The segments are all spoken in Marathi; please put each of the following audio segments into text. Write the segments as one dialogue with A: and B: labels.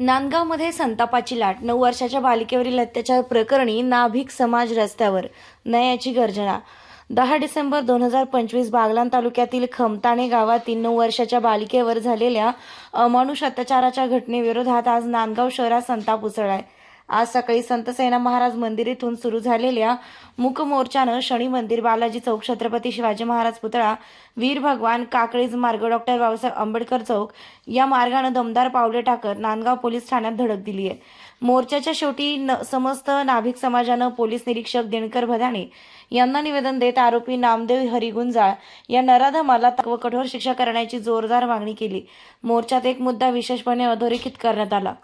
A: नांदगावमध्ये संतापाची लाट. नऊ वर्षाच्या बालिकेवरील अत्याचार प्रकरणी नाभिक समाज रस्त्यावर. न्यायाची गर्जना. दहा डिसेंबर दोन हजार पंचवीस बागलान तालुक्यातील खमताणे गावातील नऊ वर्षाच्या बालिकेवर झालेल्या अमानुष अत्याचाराच्या घटनेविरोधात आज नांदगाव शहरात संताप उसळलाय. आज सकाळी संतसेना महाराज मंदिर इथून सुरू झालेल्या मूक मोर्चानं शनी मंदिर बालाजी चौक छत्रपती शिवाजी महाराज पुतळा वीर भगवान काकळीज मार्ग डॉक्टर बाबासाहेब आंबेडकर चौक या मार्गानं दमदार पावले टाकत नांदगाव पोलीस ठाण्यात धडक दिली आहे. मोर्चाच्या शेवटी न समस्त नाभिक समाजानं पोलीस निरीक्षक दिनकर भदाणे यांना निवेदन देत आरोपी नामदेव हरिगुंजाळ या नराधमाला व कठोर शिक्षा करण्याची जोरदार मागणी केली. मोर्चात एक मुद्दा विशेषपणे अधोरेखित करण्यात आला.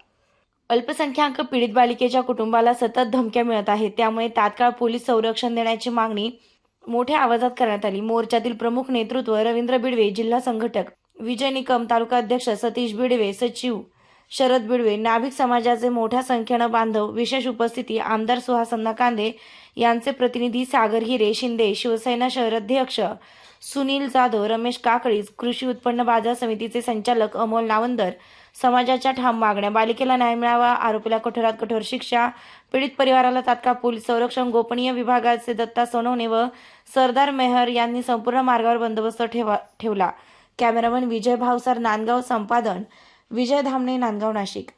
A: अल्पसंख्याक पीडित बालिकेच्या कुटुंबाला सतत धमक्या मिळत आहेत. त्यामुळे तात्काळ पोलीस संरक्षण देण्याची मागणी मोठ्या आवाजात करण्यात आली. मोर्चातील प्रमुख नेतृत्व रवींद्र बिडवे जिल्हा संघटक विजय निकम तालुका अध्यक्ष सतीश बिडवे सचिव शरद बिडवे नाभिक समाजाचे मोठ्या संख्येनं बांधव विशेष उपस्थिती आमदार सुहासन्ना कांदे यांचे प्रतिनिधी सागर हिरे शिंदे शिवसेना शहराध्यक्ष सुनील जाधव रमेश काकळीज कृषी उत्पन्न बाजार समितीचे संचालक अमोल नावंदर समाजाच्या ठाम मागण्या बालिकेला न्याय मिळावा आरोपीला कठोरात कठोर शिक्षा पीडित परिवाराला तात्काळ पोलीस संरक्षण गोपनीय विभागाचे दत्ता सोनवणे व सरदार मेहर यांनी संपूर्ण मार्गावर बंदोबस्त ठेवा ठेवला. कॅमेरामन विजय भावसार नांदगाव संपादन विजय धामणे नांदगाव नाशिक.